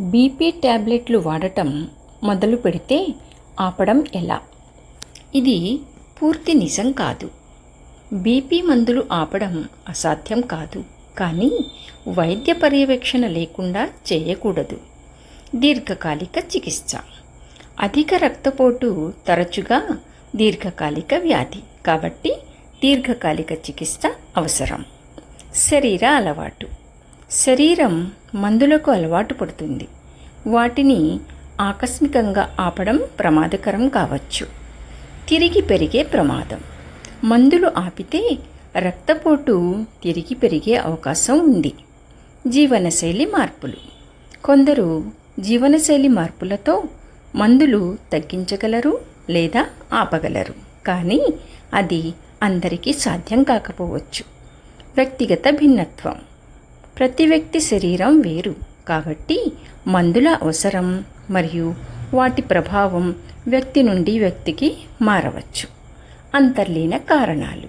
BP ట్యాబ్లెట్లు వాడటం మొదలు పెడితే ఆపడం ఎలా? ఇది పూర్తి నిజం కాదు. బీపీ మందులు ఆపడం అసాధ్యం కాదు. కానీ వైద్య పర్యవేక్షణ లేకుండా చేయకూడదు. దీర్ఘకాలిక చికిత్స. అధిక రక్తపోటు తరచుగా దీర్ఘకాలిక వ్యాధి. కాబట్టి దీర్ఘకాలిక చికిత్స అవసరం. శరీర అలవాటు. శరీరం మందులకు అలవాటు పడుతుంది. వాటిని ఆకస్మికంగా ఆపడం ప్రమాదకరం కావచ్చు. తిరిగి పెరిగే ప్రమాదం. మందులు ఆపితే రక్తపోటు తిరిగి పెరిగే అవకాశం ఉంది. జీవనశైలి మార్పులు. కొందరు జీవనశైలి మార్పులతో మందులు తగ్గించగలరు లేదా ఆపగలరు. కానీ అది అందరికీ సాధ్యం కాకపోవచ్చు. వ్యక్తిగత భిన్నత్వం. ప్రతి వ్యక్తి శరీరం వేరు. కాబట్టి మందుల అవసరం మరియు వాటి ప్రభావం వ్యక్తి నుండి వ్యక్తికి మారవచ్చు. అంతర్లీన కారణాలు.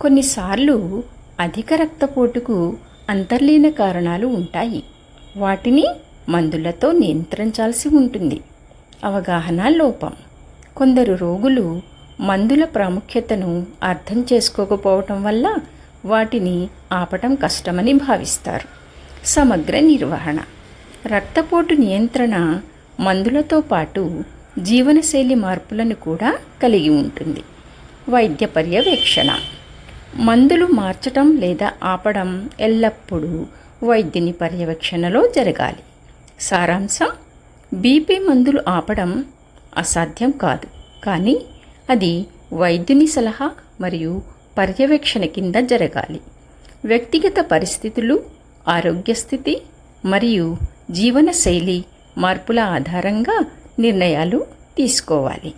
కొన్నిసార్లు అధిక రక్తపోటుకు అంతర్లీన కారణాలు ఉంటాయి. వాటిని మందులతో నియంత్రించాల్సి ఉంటుంది. అవగాహన లోపం. కొందరు రోగులు మందుల ప్రాముఖ్యతను అర్థం చేసుకోకపోవటం వల్ల వాటిని ఆపటం కష్టమని భావిస్తారు. సమగ్ర నిర్వహణ. రక్తపోటు నియంత్రణ మందులతో పాటు జీవనశైలి మార్పులను కూడా కలిగి ఉంటుంది. వైద్య పర్యవేక్షణ. మందులు మార్చటం లేదా ఆపడం ఎల్లప్పుడూ వైద్యుని పర్యవేక్షణలో జరగాలి. సారాంశం బీపీ మందులు ఆపడం అసాధ్యం కాదు. కానీ అది వైద్యుని సలహా మరియు పర్యవేక్షణ కింద జరగాలి. వ్యక్తిగత పరిస్థితులు ఆరోగ్య స్థితి మరియు జీవనశైలి మార్పుల ఆధారంగా నిర్ణయాలు తీసుకోవాలి.